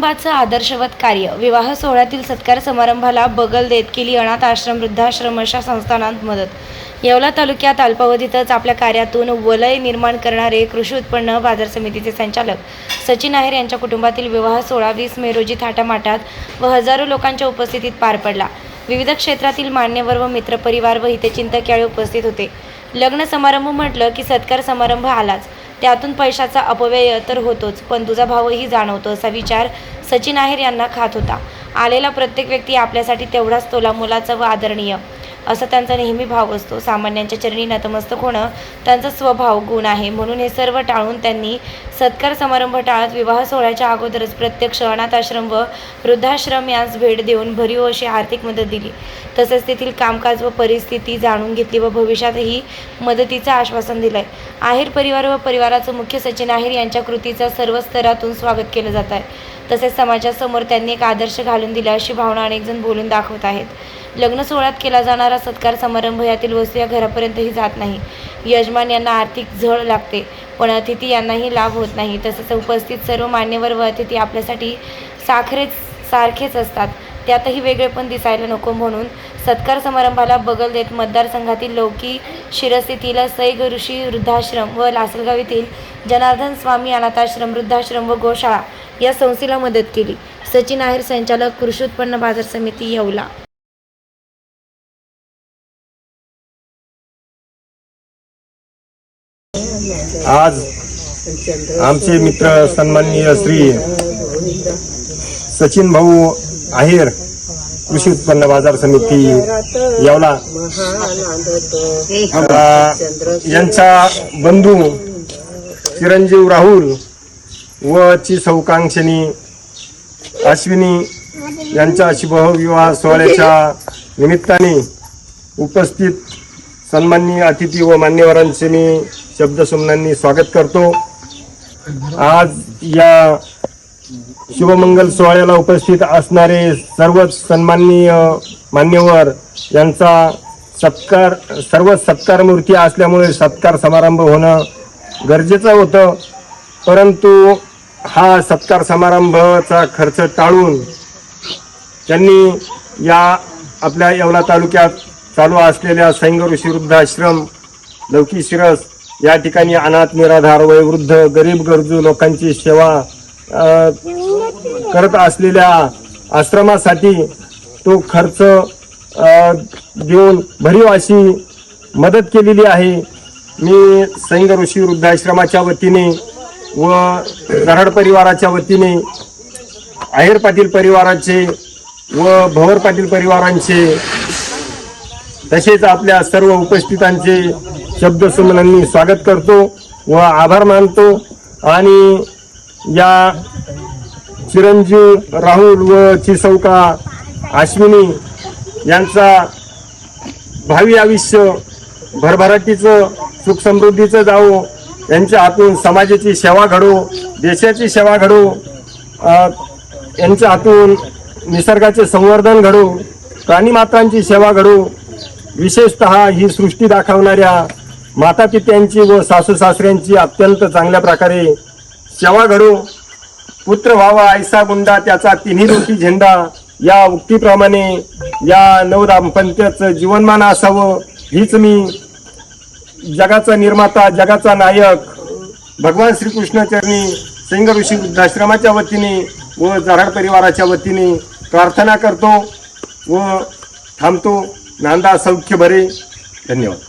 कुटुंबाचं आदर्शवत कार्य. विवाह सोहळ्यातील सत्कार समारंभाला बगल देत केली अनाथ आश्रम वृद्धाश्रम अशा संस्थानांत मदत. येवला तालुक्यात अल्पावधीतच आपल्या कार्यातून वलय निर्माण करणारे कृषी उत्पन्न बाजार समितीचे संचालक सचिन आहेर यांच्या कुटुंबातील विवाह सोहळा वीस मे रोजी थाटामाटात व हजारो लोकांच्या उपस्थितीत पार पडला. विविध क्षेत्रातील मान्यवर व मित्रपरिवार व हितचिंतक यावेळी उपस्थित होते. लग्न समारंभ म्हटलं की सत्कार समारंभ आलाच. त्यातून पैशाचा अपव्यय तर होतोच पण तुझा भावही जाणवतो असा विचार सचिन आहेर यांना खात होता. आलेला प्रत्येक व्यक्ती आपल्यासाठी तेवढाच तोला मुलाचा व आदरणीय. असा त्यांचा नेहमी भाव असतो. सामान्यांच्या चरणी नतमस्तक होणं त्यांचा स्वभाव गुण आहे. म्हणून हे सर्व टाळून त्यांनी सत्कार समारंभ टाळत विवाह सोहळ्याच्या अगोदरच प्रत्यक्ष अनाथ आश्रम व वृद्धाश्रम यांस भेट देऊन भरीव अशी आर्थिक मदत दिली. तसेच तेथील कामकाज व परिस्थिती जाणून घेतली व भविष्यातही मदतीचं आश्वासन दिलंय. आहेर परिवार व परिवाराचं मुख्य सचिन आहेर यांच्या कृतीचा सर्व स्तरातून स्वागत केलं जात आहे. तसेच समाजासमोर त्यांनी एक आदर्श घालून दिला अशी भावना अनेकजण बोलून दाखवत आहेत. लग्न सोहळ्यात केला जाणारा सत्कार समारंभ यातील वस्तू या घरापर्यंतही जात नाही. यजमान यांना आर्थिक झळ लागते पण अतिथी यांनाही लाभ होत नाही. तसेच उपस्थित सर्व मान्यवर व अतिथी आपल्यासाठी साखरेच सारखेच असतात. त्यातही वेगळेपण दिसायला नको म्हणून सत्कार समारंभाला बगल देत मतदारसंघातील लौकी शिरस्थितील सैग ऋषी वृद्धाश्रम व लासलगाव येथील जनार्दन स्वामी अनाथाश्रम वृद्धाश्रम व गोशाळा या संस्थेला मदत केली. सचिन आहेर संचालक कृषी उत्पन्न बाजार समिती येवला. आज आमचे मित्र सन्माननीय श्री सचिन भाऊ आहेर कृषी उत्पन्न बाजार समिती यावला यांचा बंधू चिरंजीव राहुल व ची सौकांक्षणी अश्विनी यांच्या शुभविवाह सोहळ्याच्या निमित्ताने उपस्थित सन्माननीय अतिथी व मान्यवरांचे मी शब्दसुमनांनी स्वागत करतो. आज या शुभमंगल सोहळ्याला उपस्थित असणारे सर्वच सन्माननीय मान्यवर यांचा सत्कार सर्व सत्कार मूर्ती असल्यामुळे सत्कार समारंभ होणं गरजेचं होतं. परंतु हा सत्कार समारंभाचा खर्च टाळून त्यांनी या आपल्या येवला तालुक्यात चालू असलेल्या सैंग ऋषी लौकी शिरस या ठिकाणी अनाथ निराधार वयोवृद्ध गरीब गरजू लोकांची सेवा करत असलेल्या आश्रमासाठी तो खर्च देऊन भरीव अशी मदत केलेली आहे. मी सैंग ऋषी वृद्धाश्रमाच्या वतीने व कराड परिवाराच्या वतीने आहेर पाटील परिवाराचे व भवर पाटील परिवारांचे तसेच आपल्या सर्व उपस्थितांचे शब्दसुमनांनी स्वागत करतो व आभार मानतो. आणि या चिरंजीव राहुल व चिसौका अश्विनी यांचा भावी आयुष्य भरभराटीचं सुख समृद्धीचं जावो यांच्या हातून समाजाची सेवा घडो देशाची सेवा घडो यांच्या हातून निसर्गाचे संवर्धन घडो प्राणीमात्रांची सेवा घडो विशेषत ही सृष्टी दाखवणाऱ्या माता पित्यांची व सासू सासऱ्यांची अत्यंत चांगल्या प्रकारे सेवा घडो. पुत्र व्हावा ऐसा गुंडा त्याचा तिन्ही रुपी झेंडा या उक्तीप्रमाणे या नवदाम्पत्याचं जीवनमान असावं हीच मी जगाचा निर्माता जगाचा नायक भगवान श्रीकृष्ण चरणी सिंग ऋषी वृद्धाश्रमाच्या वतीने व जराड परिवाराच्या वतीने प्रार्थना करतो व थांबतो. नांदा सौख्य भरे धन्यवाद.